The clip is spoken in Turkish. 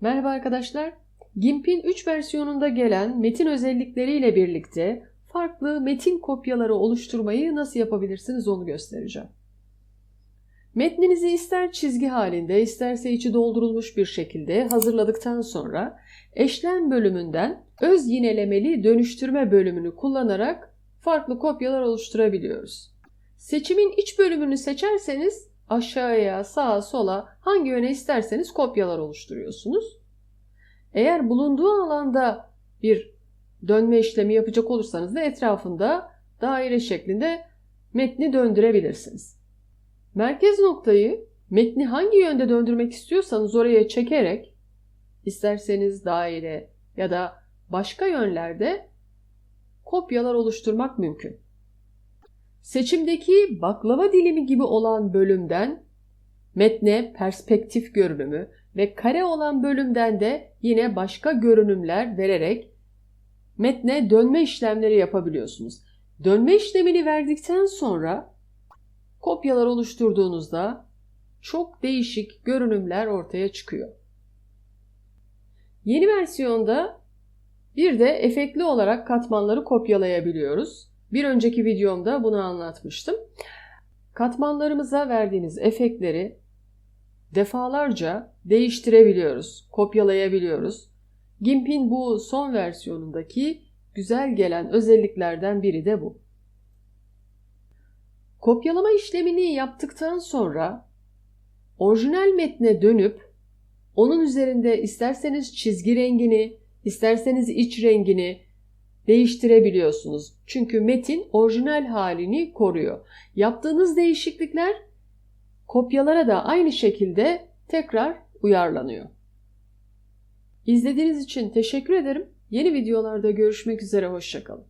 Merhaba arkadaşlar. GIMP'in 3 versiyonunda gelen metin özellikleriyle birlikte farklı metin kopyaları oluşturmayı nasıl yapabilirsiniz onu göstereceğim. Metninizi ister çizgi halinde isterse içi doldurulmuş bir şekilde hazırladıktan sonra eşlem bölümünden öz yinelemeli dönüştürme bölümünü kullanarak farklı kopyalar oluşturabiliyoruz. Seçimin iç bölümünü seçerseniz aşağıya, sağa, sola hangi yöne isterseniz kopyalar oluşturuyorsunuz. Eğer bulunduğu alanda bir dönme işlemi yapacak olursanız da etrafında daire şeklinde metni döndürebilirsiniz. Merkez noktayı metni hangi yönde döndürmek istiyorsanız oraya çekerek isterseniz daire ya da başka yönlerde kopyalar oluşturmak mümkün. Seçimdeki baklava dilimi gibi olan bölümden metne perspektif görünümü ve kare olan bölümden de yine başka görünümler vererek metne dönme işlemleri yapabiliyorsunuz. Dönme işlemini verdikten sonra kopyalar oluşturduğunuzda çok değişik görünümler ortaya çıkıyor. Yeni versiyonda bir de efektli olarak katmanları kopyalayabiliyoruz. Bir önceki videomda bunu anlatmıştım. Katmanlarımıza verdiğimiz efektleri defalarca değiştirebiliyoruz, kopyalayabiliyoruz. GIMP'in bu son versiyonundaki güzel gelen özelliklerden biri de bu. Kopyalama işlemini yaptıktan sonra orijinal metne dönüp onun üzerinde isterseniz çizgi rengini, isterseniz iç rengini, değiştirebiliyorsunuz. Çünkü metin orijinal halini koruyor. Yaptığınız değişiklikler kopyalara da aynı şekilde tekrar uyarlanıyor. İzlediğiniz için teşekkür ederim. Yeni videolarda görüşmek üzere, hoşçakalın.